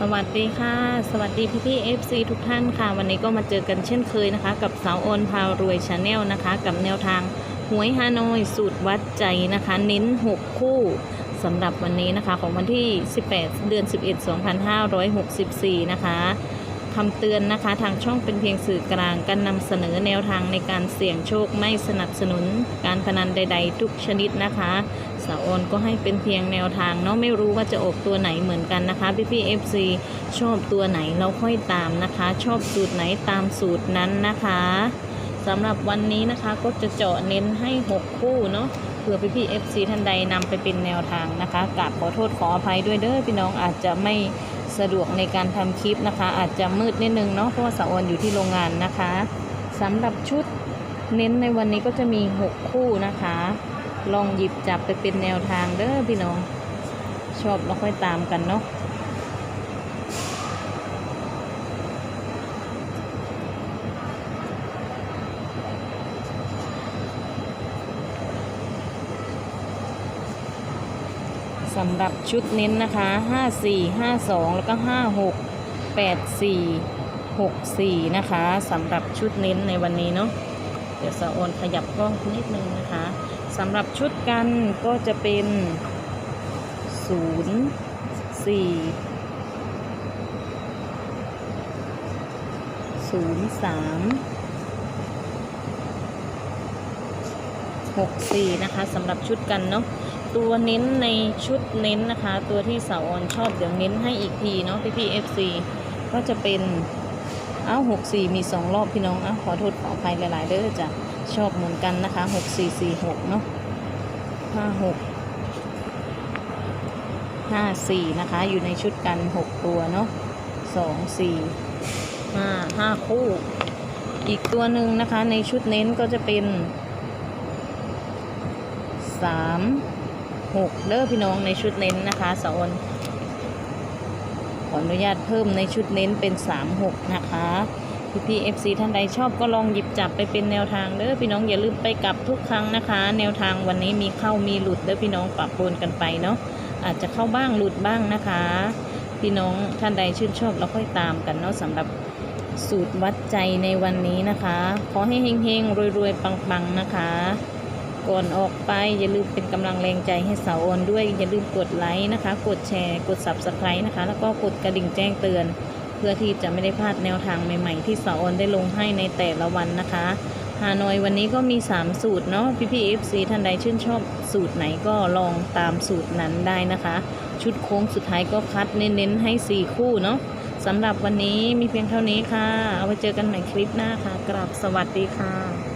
สวัสดีค่ะ สวัสดีพี่พี่เอฟซีทุกท่านค่ะ วันนี้ก็มาเจอกันเช่นเคยนะคะ กับสาวโอนพารวยชาแนลนะคะ กับแนวทางหวยฮานอยสูตรวัดใจนะคะ เน้น 6 คู่สำหรับวันนี้นะคะ ของวันที่ 18 เดือน 11 2564 นะคะ คำเตือนนะคะ ทางช่องเป็นเพียงสื่อกลาง การนำเสนอแนวทางในการเสี่ยงโชคไม่สนับสนุน การพนันใด ๆ ทุกชนิดนะคะสาวออนก็ให้เป็นเพียงแนวทางเนาะไม่รู้ว่าจะออกตัวไหนเหมือนกันนะคะพี่พี่เอฟซีชอบตัวไหนเราค่อยตามนะคะ ชอบสูตรไหนตามสูตรนั้นนะคะสำหรับวันนี้นะคะก็จะเจาะเน้นให้ 6 คู่เนาะ ผื่อพี่พี่เอฟซีท่านใดนำไปเป็นแนวทางนะคะกราบขอโทษขออภัยด้วยเด้อพี่น้องอาจจะไม่สะดวกในการทำคลิปนะคะ อาจจะมืดนิดนึงเนาะเพราะว่าสาวออนอยู่ที่โรงงานนะคะสำหรับชุดเน้นในวันนี้ก็จะมี 6 คู่นะคะ ลองหยิบจับไปเป็นแนวทางเด้อพี่น้อง ชอบแล้วค่อยตามกันเนาะ สำหรับชุดเน้นนะคะ 5 4 5 2 แล้วก็ 5 6 8 4 6 4 นะคะสำหรับชุดเน้นในวันนี้เนาะเดี๋ยวสะโอนขยับกล้องนิดนึงนะคะสำหรับชุดกันก็จะเป็น 0 4 0 3 6 4 นะคะสำหรับชุดกันเนาะตัวเน้นในชุดเน้นนะคะ ตัวที่สาวออนชอบเดี๋ยวเน้นให้อีกทีเนาะพี่พี่เอฟซีก็จะเป็นเอ้า6 4 มี 2 รอบพี่น้องอ้าขอโทษขออภัยหลาย ๆ เด้อจ้ะชอบเหมือนกันนะคะ 6 4 4 6 เนาะ5 6 5 4 นะคะ อยู่ในชุดกัน 6 ตัวเนาะ2 4 5 5 คู่ อีกตัวหนึ่งนะคะ ในชุดเน้นก็จะเป็น 3 6 เด้อพี่น้องในชุดเน้นนะคะสอนขออนุญาตเพิ่มในชุดเน้นเป็น 3 6 นะคะพี่พี่เอฟซีท่านใดชอบก็ลองหยิบจับไปเป็นแนวทางเด้อพี่น้องอย่าลืมไปกลับทุกครั้งนะคะ แนวทางวันนี้มีเข้ามีหลุดเด้อพี่น้องปรับปนกันไปเนาะอาจจะเข้าบ้างหลุดบ้างนะคะ พี่น้องท่านใดชื่นชอบเราค่อยตามกันเนาะสำหรับสูตรวัดใจในวันนี้นะคะ ขอให้เฮงๆรวยๆปังๆนะคะ ก่อนออกไป อย่าลืมเป็นกำลังแรงใจให้สาวออนด้วย อย่าลืมกดไลค์นะคะ กดแชร์ กด subscribe นะคะ แล้วก็กดกระดิ่งแจ้งเตือน เพื่อที่จะไม่ได้พลาดแนวทางใหม่ ๆ ที่สาวออนได้ลงให้ในแต่ละวันนะคะฮานอยวันนี้ก็มี 3 สูตรเนาะพี่พีเอฟซีท่านใดชื่นชอบสูตรไหนก็ลองตามสูตรนั้นได้นะคะ ชุดโค้งสุดท้ายก็คัดเน้นๆให้ 4 คู่เนาะสำหรับวันนี้มีเพียงเท่านี้ค่ะ เอาไว้เจอกันใหม่คลิปหน้าค่ะ กราบสวัสดีค่ะ